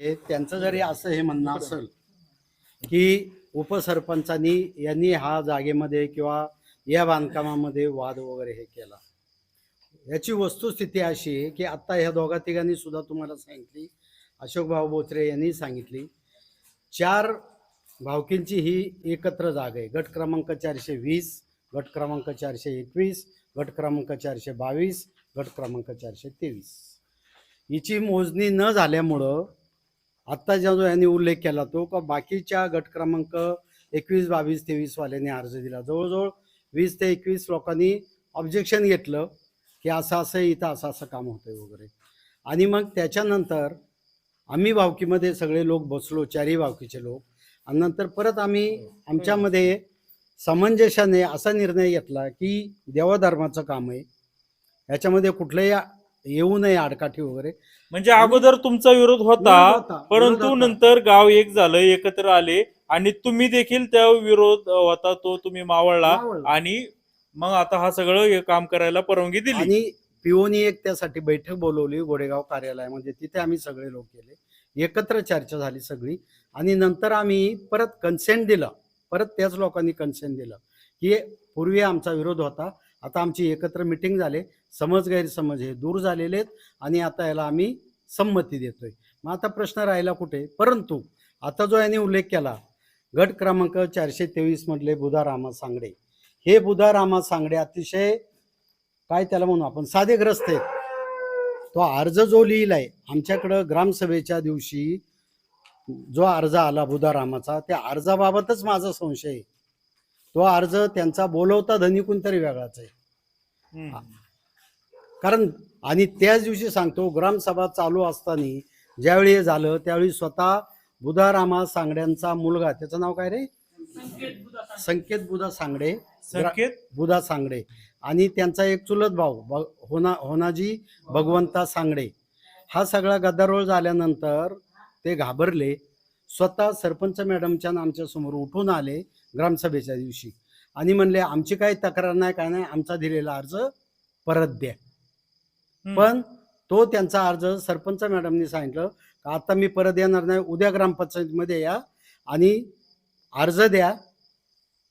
हे त्यांचं जरी असं हे म्हणणं असेल की उपसरपंचांनी यांनी हा जागेमध्ये किंवा या बांधकामामध्ये वाद वगैरे हे केला. याची वस्तुस्थिती अशी आहे की आत्ता ह्या दोघा तिघांनी सुद्धा तुम्हाला सांगितली अशोक भाऊ बोत्रे यांनी सांगितली. चार भावकींची ही एकत्र जागा आहे. गट क्रमांक चारशे वीस गट क्रमांक चारशे एकवीस गट क्रमांक चारशे बावीस गट क्रमांक चारशे तेवीस. हिची मोजणी न झाल्यामुळं आत्ता ज्या जो यांनी उल्लेख केला तो का बाकीच्या गट क्रमांक एकवीस बावीस तेवीसवाल्यांनी अर्ज दिला. जवळजवळ वीस ते एकवीस लोकांनी ऑब्जेक्शन घेतलं की असं असं इथं असं असं काम होतंय वगैरे. आणि मग त्याच्यानंतर आम्ही भावकीमध्ये सगळे लोक बसलो चारही भावकीचे लोक. आणि नंतर परत आम्ही आमच्यामध्ये समंजसाने असा निर्णय घेतला की देवधर्माचं काम आहे. याच्यामध्ये कुठलंही येऊ नये आडकाठी वगैरे. म्हणजे अगोदर तुमचा विरोध होता विरोध होता, विरोध परंतु होता. नंतर गाव एक झालं एकत्र आले आणि तुम्ही देखील त्या विरोध होता तो तुम्ही मावळला मावळला. आणि मग आता हा सगळं हे काम करायला परवानगी दिली. आणि पिओनी एक त्यासाठी बैठक बोलवली गोडेगाव कार्यालयामध्ये तिथे आम्ही सगळे लोक गेले. एकत्र चर्चा झाली सगळी आणि नंतर आम्ही परत कन्सेंट दिलं. परत त्याच लोकांनी कन्सेंट दिलं की पूर्वी आमचा विरोध होता. आता आमची एकत्र मिटिंग झाले. समज गैरसमज हे दूर झालेले आहेत आणि आता याला आम्ही संमती देतोय. मग आता प्रश्न राहिला कुठे? परंतु आता जो यांनी उल्लेख केला गट क्रमांक चारशे तेवीस मधले बुधारामा सांगडे. हे बुधारामा सांगडे अतिशय काय त्याला म्हणू आपण साधेग्रस्त आहेत. तो अर्ज जो लिहिलाय आमच्याकडं ग्रामसभेच्या दिवशी जो अर्ज आला बुधारामाचा त्या अर्जाबाबतच माझा संशय आहे. तो अर्ज त्यांचा बोलवता धनी कोणतरी वेगळाच आहे. कारण आणि त्याच दिवशी सांगतो ग्रामसभा चालू असताना ज्यावेळी हे झालं त्यावेळी स्वतः बुधारामा सांगड्यांचा मुलगा त्याचं नाव काय रे? संकेत बुधा सांगडे. संकेत बुधा सांगडे. आणि त्यांचा एक चुलत भाऊ होना होनाजी भगवंता सांगडे. हा सगळा गदारोळ झाल्यानंतर ते घाबरले. स्वतः सरपंच मॅडमच्या आमच्यासमोर उठून आले. ग्रामसभेच्या दिवशी. आणि म्हणले आमची काही तक्रार नाही काय नाही आमचा दिलेला अर्ज परत द्या. पण तो त्यांचा अर्ज सरपंच मॅडमनी सांगितलं का आता मी परत येणार नाही उद्या ग्रामपंचायतीमध्ये या आणि अर्ज द्या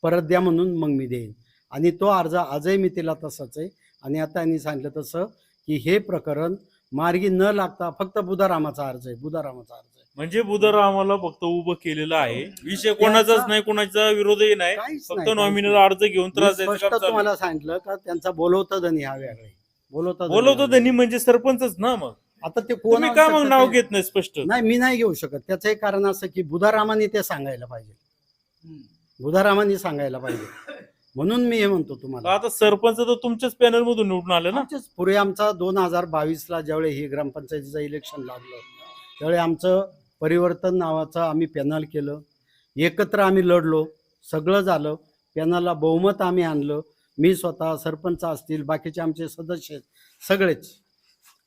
परत द्या म्हणून मग मी देईन. आणि तो अर्ज आजही मी तिला तसाच आहे. आणि आता यांनी सांगितलं तसं की हे प्रकरण मार्गी न लागता फक्त बुधारामाचा अर्ज आहे बुधारामाचा अर्ज म्हणजे बुधरामाला फक्त उभं केलेलं आहे. विषय कोणाचाच नाही कोणाचा विरोधही नाही. काहीच फक्त नाही, नॉमिनल अर्ज घेऊन. त्रास मी द्यायचं स्पष्ट काम चालू आहे. तुम्हाला सांगितलं का त्यांचा बोलवतं धनी हा वेगळा बोलवतं धनी बोलवतो हा त्यांनी म्हणजे सरपंचच ना मग. आता ते कोण तुम्ही का मग नाव ते- घेत नाही स्पष्ट? नाही मी नाही घेऊ शकत. त्याचं एक कारण असं की बुधारामाने ते सांगायला पाहिजे. बुधारामाने सांगायला पाहिजे. म्हणून मी हे म्हणतो तुम्हाला. आता सरपंच तर तुमच्याच पॅनल मधून निवडून आले ना? आमचेच. पूर्वी आमचा दोन हजार बावीसला ज्यावेळी ही ग्रामपंचायतीचं इलेक्शन लागलं त्यावेळी आमचं परिवर्तन नावाचं आम्ही पॅनल केलं. एकत्र आम्ही लढलो. सगळं झालं. पॅनलला बहुमत आम्ही आणलं. मी स्वतः सरपंच असतील बाकीचे आमचे सदस्य आहेत, सगळेच.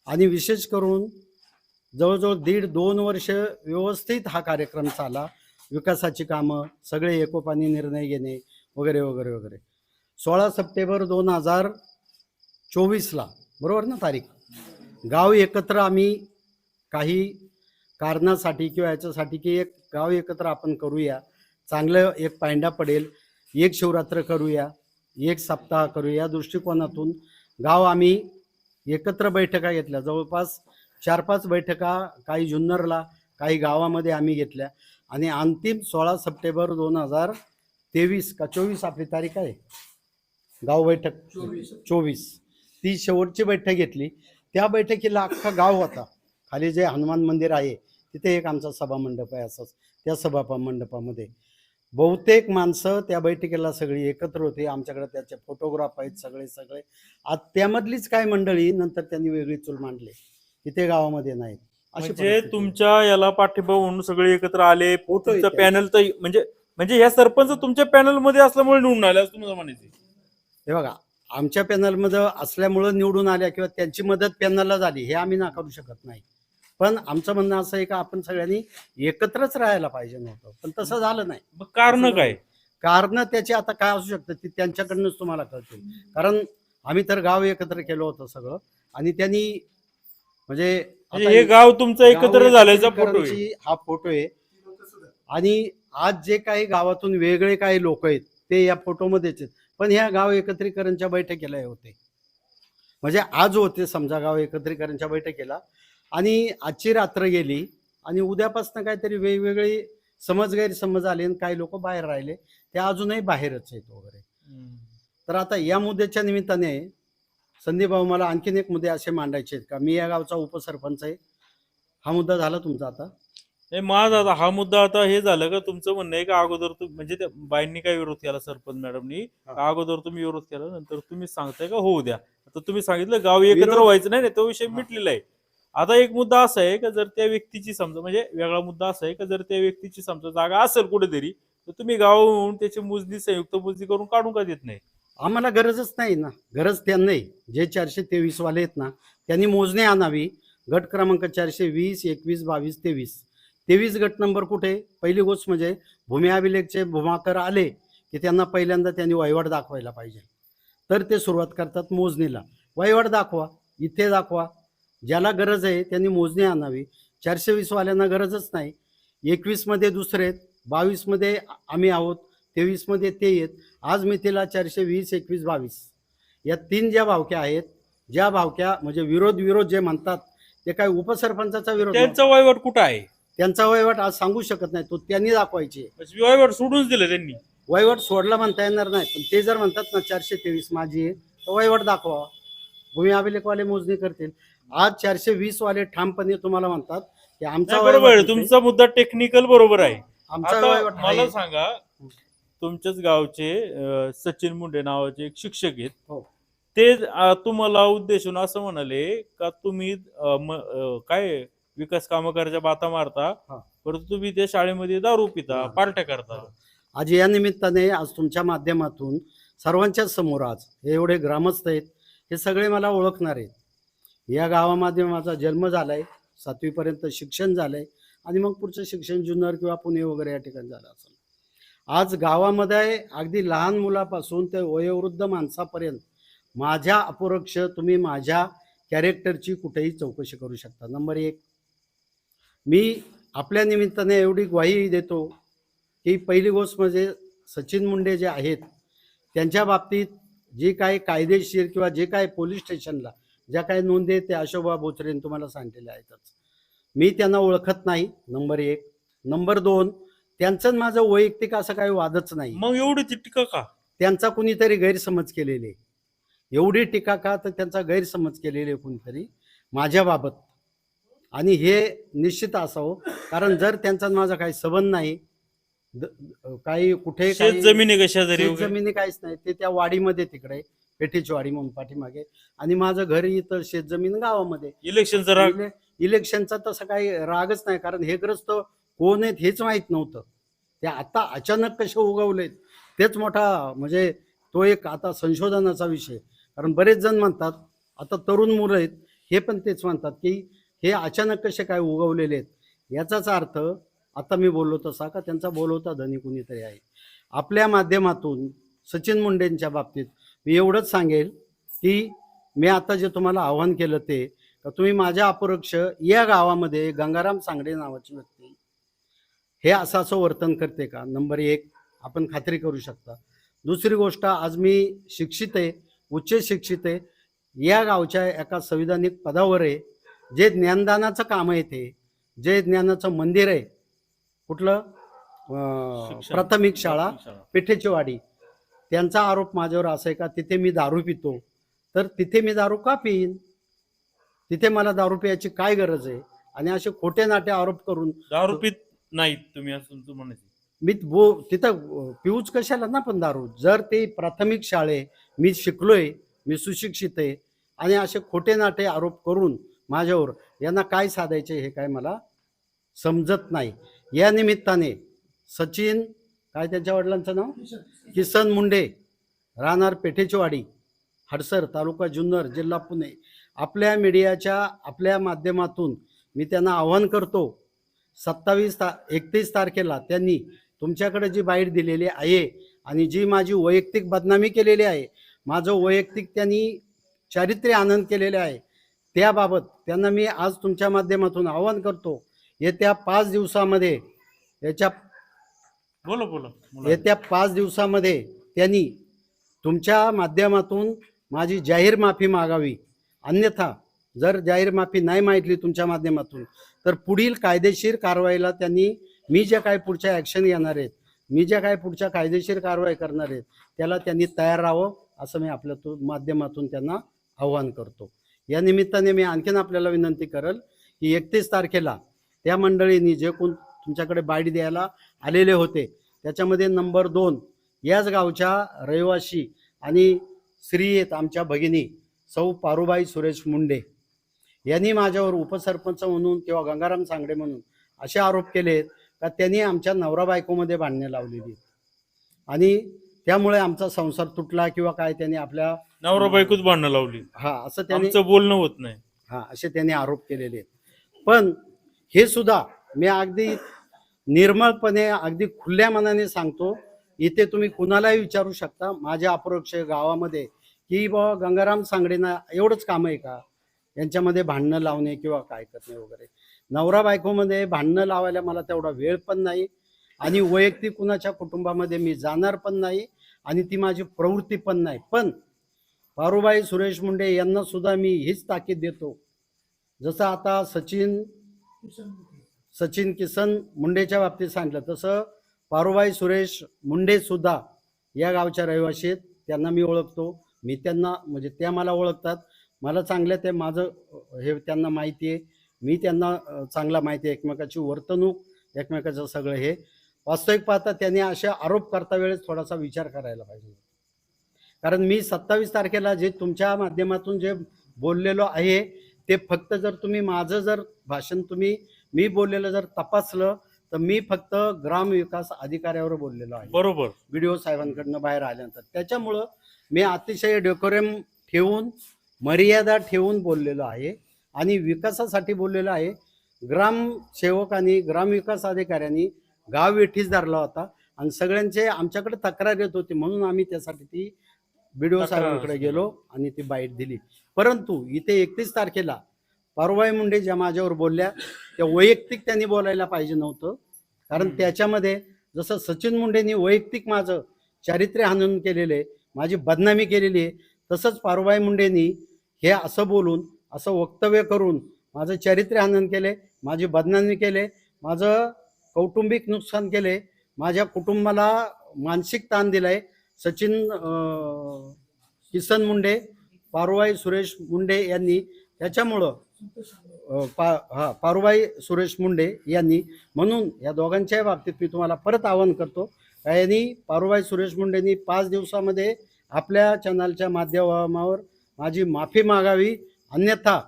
आणि विशेष करून जवळजवळ दीड दोन वर्ष व्यवस्थित हा कार्यक्रम चाला विकासाची कामं सगळे एकोपानी निर्णय घेणे वगैरे वगैरे वगैरे. सोळा सप्टेंबर दोन हजार चोवीसला बरोबर ना तारीख? गाव एकत्र आम्ही काही कारणासाठी किंवा याच्यासाठी की एक गाव एकत्र आपण करूया. चांगलं एक पायंडा पडेल. एक शिवरात्र करूया. एक सप्ताह करूया. या दृष्टिकोनातून गाव आम्ही एकत्र बैठका घेतल्या. जवळपास चार पाच बैठका काही जुन्नरला काही गावामध्ये आम्ही घेतल्या. आणि अंतिम सोळा सप्टेंबर दोन हजार तेवीस का चोवीस आपली तारीख आहे? गाव बैठक. चोवीस. ती शेवटची बैठक घेतली. त्या बैठकीला अख्खा गाव होता. खाली जे हनुमान मंदिर आहे तिथे एक आमचा सभा मंडप आहे असंच. त्या सभा मंडपामध्ये बहुतेक माणसं त्या बैठकीला सगळी एकत्र होते. आमच्याकडे त्याचे फोटोग्राफ आहेत सगळे सगळे. आज त्यामधलीच काय मंडळी नंतर त्यांनी वेगळी चूल मांडली. इथे गावामध्ये नाहीत. अशी म्हणजे. तुमच्या याला पाठिंबा म्हणून सगळे एकत्र आले. फोटो. पॅनल तर म्हणजे म्हणजे ह्या सरपंच तुमच्या पॅनलमध्ये असल्यामुळे निवडून आले असं तुम्हाला म्हणायचं हे बघा आमच्या पॅनलमध्ये असल्यामुळं निवडून आल्या किंवा त्यांची मदत पॅनलला झाली हे आम्ही नाकारू शकत नाही. पण आमचं म्हणणं असं आहे का आपण सगळ्यांनी एकत्रच राहायला पाहिजे नव्हतं. पण तसं झालं नाही. मग कारण काय? कारण त्याची आता काय असू शकतं ती त्यांच्याकडनंच तुम्हाला कळतील. कारण आम्ही तर गाव एकत्र केलं होतं सगळं आणि त्यांनी म्हणजे आता हे गाव तुमचं एकत्र गाव झाल्याचा फोटो आहे. एकत्रीकरणाची हा फोटो आहे. आणि आज जे काही गावातून वेगळे काही लोक आहेत ते या फोटोमध्येच आहेत. पण ह्या गाव एकत्रीकरणच्या बैठकीला हे होते. म्हणजे आज होते समजा गाव एकत्रीकरणच्या बैठकीला. आणि आजची रात्र गेली आणि उद्यापासून काहीतरी वेगवेगळे समज गैरसमज आले आणि काही लोक बाहेर राहिले ते अजूनही बाहेरच आहेत वगैरे. तर आता या मुद्द्याच्या निमित्ताने संदीप भाऊ मला आणखीन एक मुद्दे असे मांडायचे आहेत का? मी या गावचा उपसरपंच आहे. हा मुद्दा झाला तुमचा आता? नाही माझा आता हा मुद्दा आता हे झालं का तुमचं म्हणणं आहे का? अगोदर म्हणजे त्या बाईंनी काय विरोध केला सरपंच मॅडमनी? हा. अगोदर तुम्ही विरोध केला? नंतर तुम्ही सांगताय का? होऊ द्या. आता तुम्ही सांगितलं गाव एकत्र व्हायचं नाही तो विषय हा. मिटलेला आहे. आता एक मुद्दा असा आहे का जर त्या व्यक्तीची समजा म्हणजे वेगळा मुद्दा असा आहे का जर त्या व्यक्तीची समजा जागा असेल कुठेतरी तर तुम्ही गावाहून त्याची मोजणी संयुक्त मोजणी करून काढून का देत नाही? आम्हाला गरजच नाही ना. गरज त्यांना जे चारशे तेवीस वाले आहेत ना त्यांनी मोजणी आणावी. गट क्रमांक चारशे वीस एकवीस बावीस तेवीस. तेवीस गट नंबर कुठे? पहिली गोष्ट म्हणजे भूमी अभिलेखचे भूमाकर आले की त्यांना पहिल्यांदा त्यांनी वहिवाट दाखवायला पाहिजे. तर ते सुरुवात करतात मोजणीला. वहिवाट दाखवा. इथे दाखवा. ज्याला गरज आहे त्यांनी मोजणी आणावी. चारशे वीसवाल्यांना गरजच नाही. एकवीसमध्ये दुसरे आहेत बावीसमध्ये आम्ही आहोत तेवीसमध्ये ते आहेत आज मी तिला चारशे वीस एकवीस बावीस या तीन ज्या भावक्या आहेत ज्या भावक्या म्हणजे विरोध विरोध जे म्हणतात ते काय उपसरपंचाचा विरोध त्यांचा. वहिवाट कुठं आहे? त्यांचा वहिवाट आज सांगू शकत नाही तो त्यांनी दाखवायचे. म्हणजे वहिवाट सोडूनच दिलं त्यांनी. वहिवाट सोडला म्हणता येणार नाही पण ते जर म्हणतात ना चारशे तेवीस माझी आहे तर वहिवाट दाखवा भूमी अभिलेखवाले मोजणी करतील. आज चारशे वीस वाले ठामपणे तुम्हाला म्हणतात की आमचा नाही, बरोबर आहे तुमचा मुद्दा टेक्निकल बरोबर आहे आमचा आता वहिवाट मला आहे. सांगा तुमच्याच गावचे अं, सचिन मुंडे नावाचे एक शिक्षक आहेत हो. ते अं, तुम्हाला उद्देशून असं म्हणाले का तुम्ही अं, म- अं, काय विकास कामं करायच्या बाता मारता हा. परंतु तुम्ही त्या शाळेमध्ये दारू पिता हा. पार्ट्या करता आज या निमित्ताने आज तुमच्या माध्यमातून सर्वांच्याच समोर आज हे एवढे ग्रामस्थ आहेत हे सगळे मला ओळखणार आहेत या गावामध्ये माझा जन्म झाला आहे सातवीपर्यंत शिक्षण झालं आहे आणि मग पुढचं शिक्षण जुन्नर किंवा पुणे वगैरे या ठिकाणी झालं असेल. आज गावामध्ये अगदी लहान मुलापासून ते वयोवृद्ध माणसापर्यंत माझ्या अपरोक्ष तुम्ही माझ्या कॅरेक्टरची कुठेही चौकशी करू शकता. नंबर एक मी आपल्या निमित्ताने एवढी ग्वाही देतो की पहिली गोष्ट म्हणजे सचिन मुंडे जे आहेत त्यांच्या बाबतीत जे काही कायदेशीर किंवा जे काही पोलीस स्टेशनला ज्या काही नोंदी आहेत त्या अशोभा बोचरेने तुम्हाला सांगितलेल्या आहेतच. मी त्यांना ओळखत नाही नंबर एक. नंबर दोन त्यांचं माझं वैयक्तिक असं काही वादच नाही. मग एवढी ती टीका का? त्यांचा कुणीतरी गैरसमज केलेले एवढी टीका का तर त्यांचा गैरसमज केलेले कुणीतरी? माझ्याबाबत. आणि हे निश्चित असावं कारण जर त्यांचा माझा काही संबंध नाही द- काही कुठे जमिनी का शेजारी शेत वगैरे? जमिनी काहीच नाही ते त्या वाडीमध्ये तिकडे पेठीची वाडी म्हणून पाठीमागे. आणि माझं घर इथं शेत जमीन गावामध्ये. इलेक्शनचा राग? इले- इलेक्शनचा तसा काही रागच नाही कारण हे ग्रस्त कोण आहेत हेच माहीत नव्हतं. ते आता अचानक कसे उगवलेत तेच मोठा म्हणजे तो एक आता संशोधनाचा विषय. कारण बरेच जण म्हणतात आता तरुण मुलं आहेत हे पण तेच म्हणतात की हे अचानक कसे काय उगवलेले आहेत? याचाच अर्थ आता मी बोललो तसा का त्यांचा बोलवता धनी कुणीतरी आहे. आपल्या माध्यमातून सचिन मुंडेंच्या बाबतीत मी एवढंच सांगेल की मी आता जे तुम्हाला आव्हान केलं ते का तुम्ही माझ्या अपरोक्ष या गावामध्ये गंगाराम सांगडे नावाची व्यक्ती. हे असं असं वर्तन करते का? नंबर एक आपण खात्री करू शकता. दुसरी गोष्ट आज मी शिक्षित आहे उच्च शिक्षित आहे. या गावच्या एका संविधानिक पदावर आहे जे ज्ञानदानाचं काम आहे ते जे ज्ञानाचं मंदिर आहे कुठलं. प्राथमिक शाळा. पेठेची वाडी. त्यांचा आरोप माझ्यावर असा आहे का? तिथे मी दारू पितो. तर तिथे मी दारू का पिईन? तिथे मला दारू पियाची काय गरज आहे? आणि असे खोटे नाटे आरोप करून दारू पित नाहीत तुम्ही असं म्हणायचं मी बो तिथं पिऊच कशाला ना पण दारू? जर ते प्राथमिक शाळे मी शिकलोय मी सुशिक्षित आहे आणि असे खोटे नाटे आरोप करून माझ्यावर यांना काय साधायचे हे काय मला समजत नाही. या निमित्ताने सचिन काय त्यांच्या वडिलांचं नाव? किसन मुंडे. राहणार पेठेचीवाडी हडसर तालुका जुन्नर जिल्हा पुणे. आपल्या मीडियाच्या आपल्या माध्यमातून मी त्यांना आव्हान करतो सत्तावीस ता एकतीस तारखेला त्यांनी तुमच्याकडे जी बाईट दिलेली आहे आणि जी माझी वैयक्तिक बदनामी केलेली आहे माझं वैयक्तिक त्यांनी चारित्र्य आनंद केलेले आहे त्याबाबत त्यांना मी आज तुमच्या माध्यमातून आवाहन करतो. येत्या पाच दिवसामध्ये याच्या बोला बोला. येत्या पाच दिवसामध्ये त्यांनी तुमच्या माध्यमातून माझी जाहीर माफी मागावी. अन्यथा जर जाहीर माफी नाही मागितली तुमच्या माध्यमातून तर पुढील कायदेशीर कारवाईला त्यांनी मी ज्या काय पुढच्या ॲक्शन घेणार आहेत मी ज्या काय पुढच्या कायदेशीर कारवाई करणार आहेत त्याला त्यांनी तयार राहावं असं मी आपल्या माध्यमातून त्यांना आव्हान करतो. या निमित्ताने मी आणखीन आपल्याला विनंती करल की एकतीस तारखेला त्या मंडळींनी जे कोण तुमच्याकडे बाईट द्यायला आलेले होते. त्याच्यामध्ये नंबर दोन याच गावच्या रहिवाशी आणि स्त्री आहेत आमच्या भगिनी सौ पारुबाई सुरेश मुंडे. यांनी माझ्यावर उपसरपंच म्हणून किंवा गंगाराम सांगडे म्हणून असे आरोप केले आहेत का त्यांनी आमच्या नवरा बायकोमध्ये भांडणे लावलेली. आणि त्यामुळे आमचा संसार तुटला किंवा काय त्यांनी आपल्या नवरा बायकोच भांडणं लावली. हा असं त्यांनी आमचं बोलणं होत नाही. हा असे त्यांनी आरोप केलेले आहेत. पण हे सुद्धा मी अगदी निर्मळपणे अगदी खुल्या मनाने सांगतो इथे तुम्ही कुणालाही विचारू शकता. माझ्या अपरोक्ष गावामध्ये की बाबा गंगाराम सांगडेना एवढंच काम आहे का? यांच्यामध्ये भांडणं लावणे किंवा काय करणे वगैरे. नवरा बायकोमध्ये भांडणं लावायला मला तेवढा वेळ पण नाही आणि वैयक्तिक कुणाच्या कुटुंबामध्ये मी जाणार पण नाही आणि ती माझी प्रवृत्ती पण नाही. पण पारुबाई सुरेश मुंडे यांना सुद्धा मी हीच ताकीद देतो. जसं आता सचिन सचिन किसन मुंडेच्या बाबतीत सांगितलं. तसं पारुबाई सुरेश मुंडे सुद्धा या गावच्या रहिवाशी आहेत. त्यांना मी ओळखतो. मी त्यांना म्हणजे त्या मला ओळखतात. मला चांगलं ते माझं हे त्यांना माहिती आहे. मी त्यांना चांगला माहिती आहे. एकमेकाची वर्तणूक एकमेकाचं सगळं हे. वास्तविक पाहता त्यांनी असे आरोप करता वेळेस थोडासा विचार करायला पाहिजे. कारण मी सत्तावीस तारखेला जे तुमच्या माध्यमातून जे बोललेलो आहे ते फक्त जर तुम्ही माझं जर भाषण तुम्ही मी बोललेलं जर तपासलं तर मी फक्त ग्रामविकास अधिकाऱ्यावर बोललेलो आहे. बरोबर. व्हिडिओ साहेबांकडनं बाहेर आल्यानंतर. त्याच्यामुळं मी अतिशय डेकोरेम ठेवून मर्यादा ठेवून बोललेलो आहे आणि विकासासाठी बोललेलो आहे. ग्रामसेवकांनी ग्रामविकास अधिकाऱ्यांनी गाव वेठीच धरला होता आणि सगळ्यांचे आमच्याकडे तक्रार येत होती म्हणून आम्ही त्यासाठी ती व्हिडिओ साहेबांकडे. गेलो आणि ती बाईट दिली. परंतु इथे एकतीस तारखेला पारुबाई मुंडे ज्या माझ्यावर बोलल्या त्या वैयक्तिक त्यांनी बोलायला पाहिजे नव्हतं कारण. त्याच्यामध्ये जसं सचिन मुंडेंनी वैयक्तिक माझं चारित्र्य हनन केलेलं आहे माझी बदनामी केलेली आहे तसंच पारुबाई मुंडेंनी हे असं बोलून असं वक्तव्य करून माझं चारित्र्य हनन केले माझी बदनामी केले माझं कौटुंबिक नुकसान केले माझ्या कुटुंबाला मानसिक ताण दिलाय सचिन किसन मुंडे पारुबाई सुरेश मुंडे यांनी त्याच्यामुळं पा हा पारुबाई सुरेश मुंडे यांनी म्हणून या दोघांच्याही बाबतीत मी तुम्हाला परत आवाहन करतो. यांनी पारुबाई सुरेश मुंडेंनी पाच दिवसामध्ये आपल्या चॅनलच्या माध्यमावर माझी माफी मागावी. अन्यथा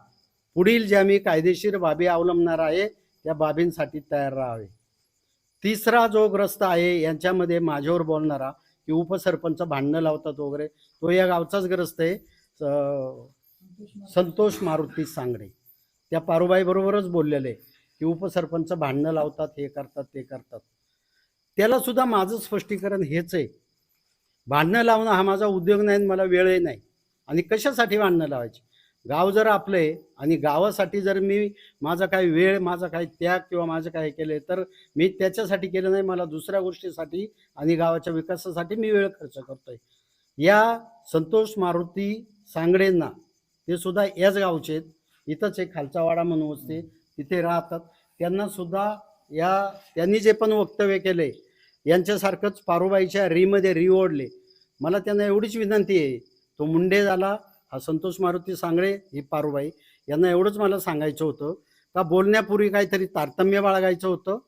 पुढील ज्या मी कायदेशीर बाबी अवलंबणार आहे त्या बाबींसाठी तयार राहावे. तिसरा जो ग्रस्त आहे यांच्यामध्ये माझ्यावर बोलणारा की उपसरपंच भांडणं लावतात वगैरे तो या गावचाच ग्रस्त आहे. संतोष मारुती सांगडे. त्या पारुबाईबरोबरच बोललेलं बोललेले की उपसरपंच भांडणं लावतात हे करतात ते करतात. त्याला सुद्धा माझं स्पष्टीकरण हेच आहे. भांडणं लावणं हा माझा उद्योग नाही आणि मला वेळही नाही. आणि कशासाठी भांडणं लावायची? गाव जर आपलं आहे आणि गावासाठी जर मी माझा काही वेळ माझा काही त्याग किंवा माझं काही केलं तर मी त्याच्यासाठी केलं नाही मला दुसऱ्या गोष्टीसाठी आणि गावाच्या विकासासाठी मी वेळ खर्च करतोय. या संतोष मारुती सांगडेंना ते सुद्धा याच गावचे आहेत. इथंच एक खालचा वाडा म्हणून असते तिथे राहतात. त्यांना सुद्धा या त्यांनी जे पण वक्तव्य केले यांच्यासारखंच पारुबाईच्या रीमध्ये री ओढले. मला त्यांना एवढीच विनंती आहे तो मुंडे झाला हा संतोष मारुती सांगळे ही पारुबाई यांना एवढंच मला सांगायचं होतं. का बोलण्यापूर्वी काहीतरी तारतम्य बाळगायचं होतं.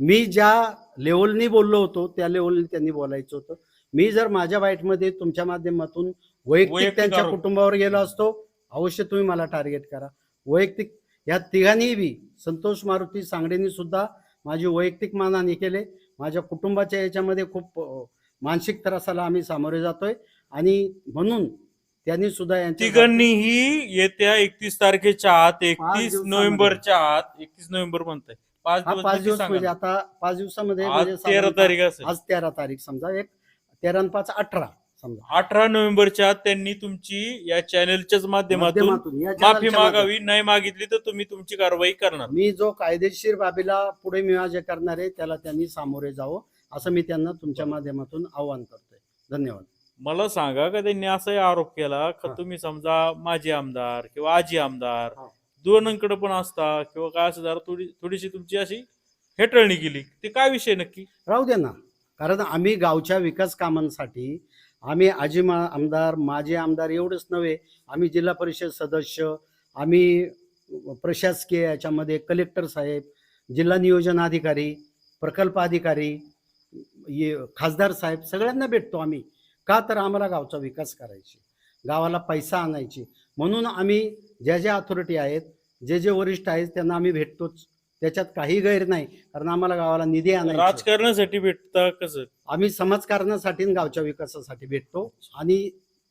मी ज्या लेवलनी बोललो होतो त्या लेवलनी त्यांनी बोलायचं होतं. मी जर माझ्या बाईटमध्ये तुमच्या माध्यमातून वैयक्तिक त्यांच्या. कुटुंबावर गेलो असतो अवश्य तुम्ही मला टार्गेट करा. वैयक्तिक या तिघांनी बी संतोष मारुती सांगडेंनी सुद्धा माझी वैयक्तिक मानहानी केले. माझ्या कुटुंबाच्या याच्यामध्ये खूप मानसिक त्रासाला आम्ही सामोरे जातोय. आणि म्हणून त्यांनी सुद्धा तिघांनीही येत्या एकतीस तारखेच्या आत एकतीस. नोव्हेंबरच्या आत एकतीस नोव्हेंबर म्हणताय. पाच दिवस पाच दिवस म्हणजे. आता पाच दिवसामध्ये आज म्हणजे तेरा तारीख आज तेरा तारीख समजा एक तेरा पाच अठरा. समजा. अठरा नोव्हेंबरच्या आत त्यांनी तुमची या चॅनलच्याच माध्यमातून माध्यमातून या माफी चॅनलच्या मागावी नाही मागितली तर तुम्ही तुमची कारवाई करणार. मी जो कायदेशीर बाबीला पुढे मी जे करणार आहे त्याला त्यांनी सामोरे जावं असं मी त्यांना तुमच्या माध्यमातून आवाहन करतोय. धन्यवाद. मला सांगा का त्यांनी असाही आरोप केला का हा. तुम्ही समजा माजी आमदार किंवा आजी आमदार हा. दोनांकडे पण असता किंवा काय असं जरा थोडी थोडीशी तुमची अशी हेटळणी केली ते काय विषय नक्की? राहू दे ना. कारण आम्ही गावच्या विकास कामांसाठी आम्ही आजी मा आमदार माझे आमदार एवढंच नव्हे आम्ही जिल्हा परिषद सदस्य आम्ही प्रशासकीय याच्यामध्ये कलेक्टर साहेब जिल्हा नियोजन अधिकारी प्रकल्प अधिकारी ये खासदार साहेब सगळ्यांना भेटतो आम्ही. का तर आम्हाला गावचा विकास करायची गावाला पैसा आणायची. म्हणून आम्ही ज्या ज्या अथॉरिटी आहेत जे जे वरिष्ठ आहेत त्यांना आम्ही भेटतोच. त्याच्यात काही गैर नाही. कारण आम्हाला गावाला निधी आणायचा. राजकारणासाठी भेटता कसं? आम्ही समाजकारणासाठी आणि गावच्या विकासासाठी भेटतो. आणि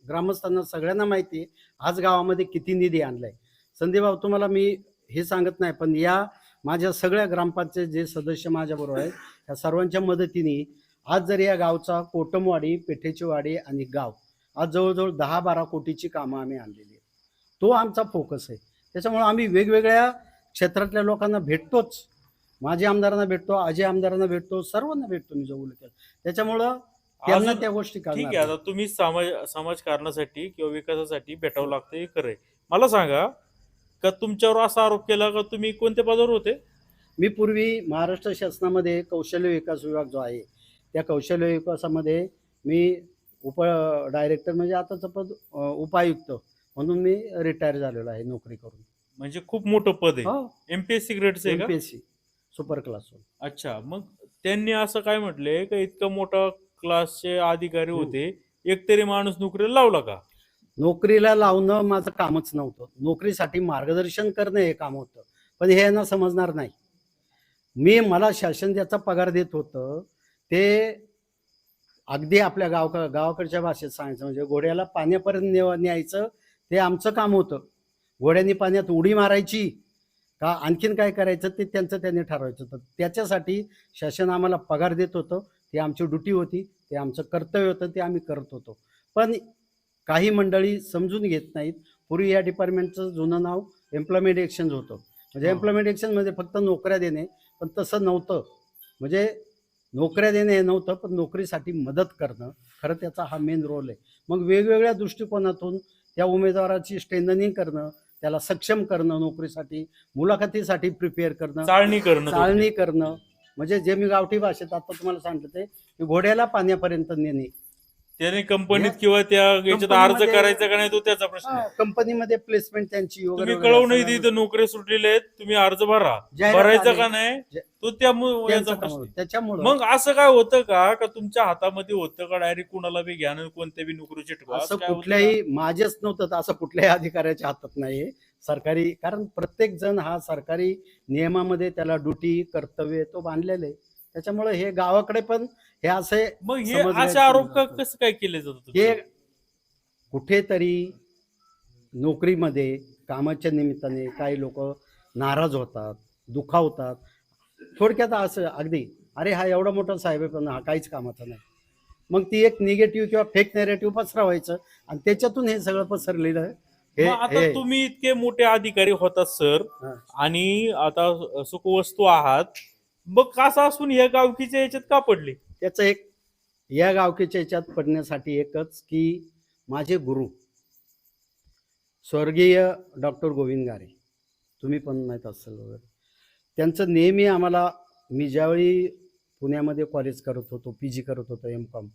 ग्रामस्थांना सगळ्यांना माहिती आहे आज गावामध्ये किती निधी आणलाय. संदीपभाऊ तुम्हाला मी हे सांगत नाही पण या माझ्या सगळ्या ग्रामपंचायत जे सदस्य माझ्याबरोबर आहेत त्या सर्वांच्या मदतीने आज जर या गावचा कोटमवाडी पेठेची वाडी आणि गाव आज जवळजवळ दहा बारा कोटीची कामं आम्ही आणलेली आहेत. तो आमचा फोकस आहे. त्याच्यामुळे आम्ही वेगवेगळ्या क्षेत्रातल्या लोकांना भेटतोच. माझ्या आमदारांना भेटतो अजय आमदारांना भेटतो सर्वांना भेटतो मी जवळ त्याच्यामुळं त्यांना त्या गोष्टी ठीक आहे आता तुम्ही समाज समाजकारणासाठी किंवा विकासासाठी भेटावं लागतं हे खरंय मला सांगा का तुमच्यावर असा आरोप केला का तुम्ही कोणत्या पदावर होते? मी पूर्वी महाराष्ट्र शासनामध्ये कौशल्य विकास विभाग जो आहे त्या कौशल्य विकासामध्ये मी उप डायरेक्टर म्हणजे आताचं पद उपायुक्त म्हणून मी रिटायर झालेलो आहे नोकरी करून. म्हणजे खूप मोठं पद आहे. हो. एमपीएससी ग्रेडचं आहे का? एमपीएससी सुपर क्लास अच्छा मग त्यांनी असं काय म्हटलंय का इतका मोठा क्लासचे अधिकारी होते एक तरी माणूस नोकरीला लावला का? नोकरीला लावणं माझं कामच नव्हतं. नोकरीसाठी मार्गदर्शन करणं हे काम होतं. पण हे यांना समजणार नाही. मी मला शासन ज्याचा पगार देत होतं ते अगदी आपल्या गाव गावाकडच्या भाषेत सांगायचं म्हणजे घोड्याला पाण्यापर्यंत नेव न्यायचं ते आमचं काम होतं. घोड्यांनी पाण्यात उडी मारायची का आणखीन काय करायचं ते त्यांचं त्यांनी ठरवायचं होतं. त्याच्यासाठी शासन आम्हाला पगार देत होतं. ती आमची ड्युटी होती. ते आमचं कर्तव्य होतं. ते आम्ही करत होतो. पण काही मंडळी समजून घेत नाहीत. पूर्वी या डिपार्टमेंटचं जुनं नाव एम्प्लॉयमेंट एक्सचेंज होतं. म्हणजे. एम्प्लॉयमेंट एक्सचेंजमध्ये फक्त नोकऱ्या देणे पण तसं नव्हतं. म्हणजे नोकऱ्या देणे हे नव्हतं पण नोकरीसाठी मदत करणं खरं त्याचा हा मेन रोल आहे. मग वेगवेगळ्या दृष्टिकोनातून त्या उमेदवाराची स्ट्रेंथनिंग करणं त्याला सक्षम करणं नोकरीसाठी मुलाखतीसाठी प्रिपेअर करणं चाळणी करणं चाळणी करणं. म्हणजे जे मी गावठी भाषेत आता तुम्हाला सांगितलं ते की घोड्याला पाण्यापर्यंत नेणे. त्याने कंपनीत किंवा त्या याच्यात अर्ज कंपनीमध्ये- करायचा का नाही तो त्याचा प्रश्न आहे. कंपनीमध्ये प्लेसमेंट त्यांची वगैरे तुम्ही वगैरे कळवून असं इथं नोकऱ्या सुटलेल्या आहेत तुम्ही अर्ज भरा. जाहिरात भरायचा आली. का नाही? जे- तो त्या मु- याचा त्यांचं प्रश्न. त्याच्यामुळं. मग असं काय होतं का? का तुमच्या हातामध्ये होतं का? डायरेक्ट कुणाला बी घ्या आणि कोणत्या बी नोकरी चिटवा असं असं काय होतं कुठल्याही माझेच नव्हतं तर असं कुठल्याही अधिकाऱ्याच्या हातात नाही सरकारी कारण प्रत्येक जण हा सरकारी नियमामध्ये त्याला ड्युटी कर्तव्य तो बांधलेले आहे. त्याच्यामुळे हे गावाकडे पण हे असे? मग हे समजण्यात असे आरोप का. कसं काय केले जातात हे कुठेतरी नोकरीमध्ये कामाच्या निमित्ताने काही लोक नाराज होतात दुखावतात थोडक्यात असं अगदी अरे हा एवढा मोठा साहेब आहे पण हा काहीच कामाचा नाही मग ती एक निगेटिव्ह किंवा फेक नेरेटिव्ह पसरवायचं आणि त्याच्यातून हे सगळं पसरलेलं आहे. हे मग आता हे- तुम्ही इतके मोठे अधिकारी होतात सर हा. आणि आता सुखवस्तू आहात मग कसं असून या गावकीच्या याच्यात का पडले? त्याचं एक या गावकीच्या याच्यात पडण्यासाठी एकच की माझे गुरु स्वर्गीय डॉक्टर गोविंद गारे तुम्ही पण माहीत असाल वगैरे त्यांचं नेहमी आम्हाला मी ज्यावेळी पुण्यामध्ये कॉलेज करत होतो पी जी करत होतो एम कॉम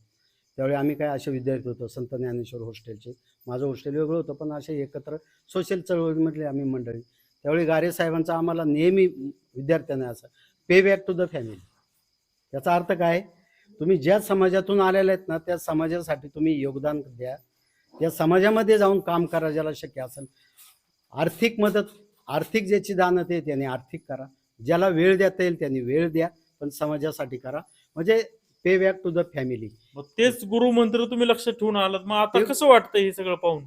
त्यावेळी आम्ही काय असे विद्यार्थी होतो संत ज्ञानेश्वर हॉस्टेलचे माझं हॉस्टेल वेगळं होतं पण असे एकत्र सोशल चळवळीमधले आम्ही मंडळी. त्यावेळी गारे साहेबांचा आम्हाला नेहमी विद्यार्थ्यांना असं pay back to the family. याचा अर्थ काय? तुम्ही ज्या समाजातून आलेले आहेत ना त्या समाजासाठी तुम्ही योगदान द्या. त्या समाजामध्ये जाऊन काम करा ज्याला शक्य असेल. आर्थिक मदत आर्थिक ज्याची दान ते त्याने आर्थिक करा. ज्याला वेळ देता येईल त्यांनी वेळ द्या पण समाजासाठी करा. म्हणजे pay back to the family. मग तेच गुरुमंत्र तुम्ही लक्षात ठेवून आलात. मग आता ते- कसं वाटतं हे सगळं पाहून?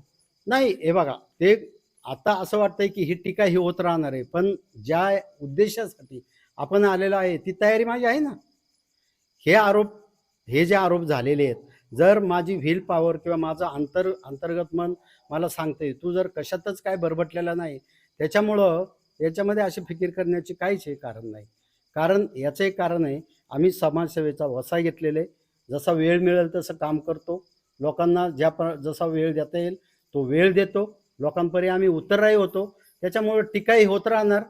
नाही हे बघा ते आता असं वाटतंय की ही टीका ही होत राहणार आहे. पण ज्या उद्देशासाठी आपण आलेलो आहे ती तयारी माझी आहे ना. हे आरोप हे जे आरोप झालेले आहेत जर माझी व्हील पॉवर किंवा माझं अंतर अंतर्गत मन मला सांगते तू जर कशातच काय बरबटलेला नाही त्याच्यामुळं याच्यामध्ये अशी फिकीर करण्याची काहीच हे कारण नाही. कारण याचं एक कारण आहे आम्ही समाजसेवेचा वसा घेतलेले जसा वेळ मिळेल तसं काम करतो. लोकांना ज्या प्र जसा वेळ देता येईल तो वेळ देतो. लोकांपर्यंत आम्ही उत्तरही होतो. त्याच्यामुळं टीकाही होत राहणार.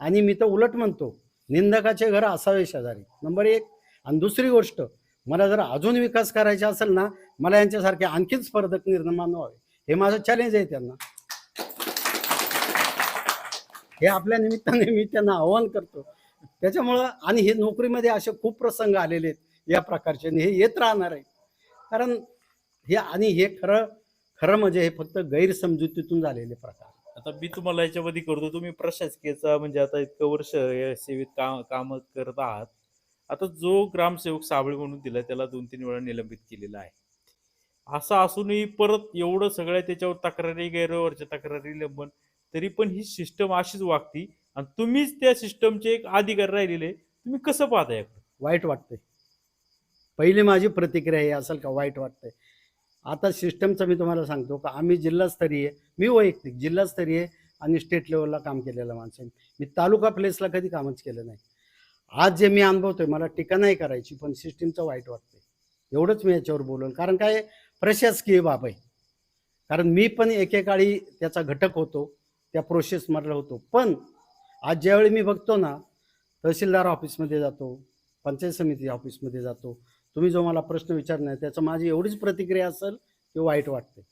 आणि मी तर उलट म्हणतो निंदकाचे घर असावे शेजारी. नंबर एक. आणि दुसरी गोष्ट मला जर अजून विकास करायचा असेल ना मला यांच्यासारखे आणखीन स्पर्धक निर्माण व्हावे. हे माझं चॅलेंज आहे त्यांना. हे आपल्या निमित्ताने मी त्यांना आव्हान करतो. त्याच्यामुळं आणि हे नोकरीमध्ये असे खूप प्रसंग आलेले आहेत. या प्रकारचे. हे येत राहणार आहे. कारण हे आणि हे खरं खरं म्हणजे हे फक्त गैरसमजुतीतून झालेले प्रकार. आता मी तुम्हाला याच्यामध्ये करतो. तुम्ही प्रशासकीयचा म्हणजे आता इतकं वर्ष सेवेत काम काम करत आहात. आता जो ग्रामसेवक साबळे म्हणून दिला त्याला दोन तीन वेळा निलंबित केलेला आहे. असं असूनही परत एवढं सगळ्या त्याच्यावर तक्रारी गैरव्यवहारच्या तक्रारी लंबन तरी पण ही सिस्टम अशीच वागती. आणि तुम्हीच त्या सिस्टमचे एक अधिकारी राहिलेले. तुम्ही कसं पाहताय वाईट वाटतंय. पहिली माझी प्रतिक्रिया ही असेल का वाईट वाटतंय? आता सिस्टमचं मी तुम्हाला सांगतो का आम्ही जिल्हास्तरीय मी वैयक्तिक जिल्हास्तरीय आणि स्टेट लेवलला काम केलेलं माणसं. मी तालुका प्लेसला कधी कामच केलं नाही. आज जे मी अनुभवतोय मला टीका नाही करायची पण सिस्टीमचं वाईट वाटते एवढंच मी याच्यावर बोलेल कारण काय प्रशासकीय बाब आहे. कारण मी पण एकेकाळी त्याचा घटक होतो त्या प्रोसेसमधला होतो. पण आज ज्यावेळी मी बघतो ना तहसीलदार ऑफिसमध्ये जातो पंचायत समिती ऑफिसमध्ये जातो तुम्ही जो मला प्रश्न विचारणार त्याचं माझी एवढीच प्रतिक्रिया असेल की वाईट वाटते.